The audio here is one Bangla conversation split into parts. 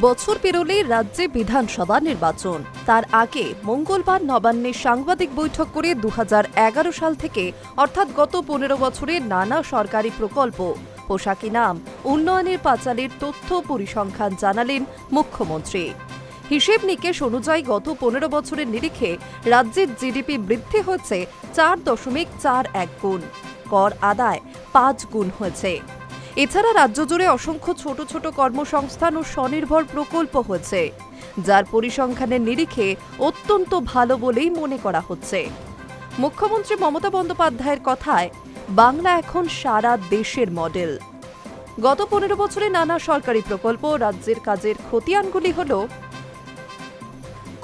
বছর পেরোলে রাজ্যে বিধানসভা নির্বাচন। তার আগে মঙ্গলবার নবান্নে সাংবাদিক বৈঠক করে দু হাজার এগারো সাল থেকে, অর্থাৎ গত পনেরো বছরে নানা সরকারি প্রকল্প, পোশাকি নাম, উন্নয়নের পাঁচালের তথ্য পরিসংখ্যান জানালেন মুখ্যমন্ত্রী। হিসেব নিকেশ অনুযায়ী গত পনেরো বছরের নিরিখে রাজ্যের জিডিপি বৃদ্ধি হয়েছে চার দশমিক চার এক গুণ। কর আদায় পাঁচ গুণ হয়েছে। এছাড়া রাজ্য জুড়ে অসংখ্য ছোট ছোট কর্মসংস্থান ও স্বনির্ভর প্রকল্প হয়েছে, যার পরিসংখ্যানের নিরিখে অত্যন্ত ভালো বলেই মনে করা হচ্ছে। মুখ্যমন্ত্রী মমতা বন্দ্যোপাধ্যায়ের কথায়, বাংলা এখন সারা দেশের মডেল। গত পনেরো বছরে নানা সরকারি প্রকল্প, রাজ্যের কাজের খতিয়ানগুলি হল,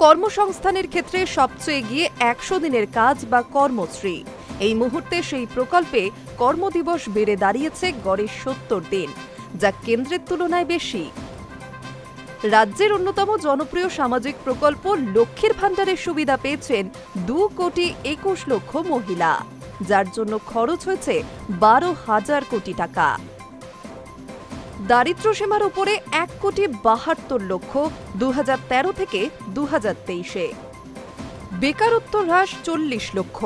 কর্মসংস্থানের ক্ষেত্রে সবচেয়ে এগিয়ে একশো দিনের কাজ বা কর্মশ্রী। এই মুহূর্তে সেই প্রকল্পে কর্মদিবস বেড়ে দাঁড়িয়েছে গড়ে সত্তর দিন, যা কেন্দ্রের তুলনায় বেশি। রাজ্যের অন্যতম জনপ্রিয় সামাজিক প্রকল্প লক্ষ্মীর ভাণ্ডারের সুবিধা পেয়েছেন দু কোটি একুশ লক্ষ মহিলা, যার জন্য খরচ হয়েছে বারো হাজার কোটি টাকা। দারিদ্র্য সীমার উপরে এক কোটি বাহাত্তর লক্ষ দু হাজার তেরো থেকে দু বেকারত্ব হ্রাস চল্লিশ লক্ষ।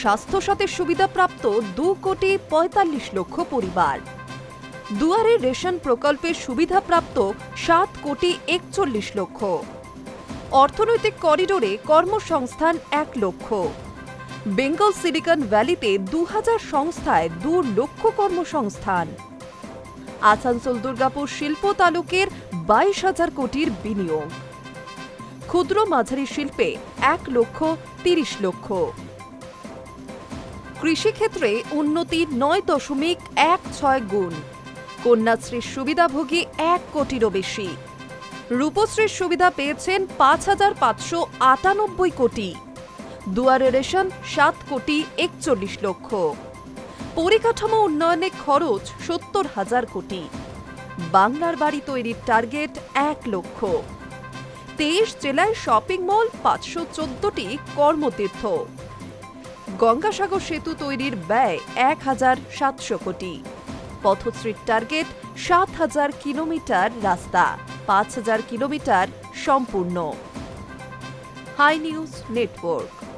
স্বাস্থ্যসাথীর সুবিধাপ্রাপ্ত দু কোটি পঁয়তাল্লিশ লক্ষ পরিবার। দুয়ারে রেশন প্রকল্পের সুবিধাপ্রাপ্ত সাত কোটি একচল্লিশ লক্ষ। অর্থনৈতিক করিডোরে কর্মসংস্থান এক লক্ষ। বেঙ্গল সিলিকন ভ্যালিতে দু হাজার সংস্থায় দু লক্ষ কর্মসংস্থান। আসানসোল দুর্গাপুর শিল্প তালুকের বাইশ হাজার কোটির বিনিয়োগ। ক্ষুদ্র মাঝারি শিল্পে এক লক্ষ তিরিশ লক্ষ। কৃষিক্ষেত্রে উন্নতি নয় দশমিক এক ছয় গুণ। কন্যাশ্রীর সুবিধাভোগী এক কোটিরও বেশি। রূপশ্রীর সুবিধা পেয়েছেন পাঁচ হাজার পাঁচশো আটানব্বই কোটি। দুয়ারে রেশন সাত কোটি একচল্লিশ লক্ষ। পরিকাঠামো উন্নয়নে খরচ সত্তর হাজার কোটি। বাংলার বাড়ি তৈরির টার্গেট এক লক্ষ। তেইশ জেলায় শপিং মল পাঁচশো চোদ্দটি কর্মতীর্থ। গঙ্গাসাগর সেতু তৈরির ব্যয় এক হাজার সাতশো কোটি। পথশ্রীর টার্গেট সাত হাজার কিলোমিটার রাস্তা, পাঁচ হাজার কিলোমিটার সম্পূর্ণ। Hi news network.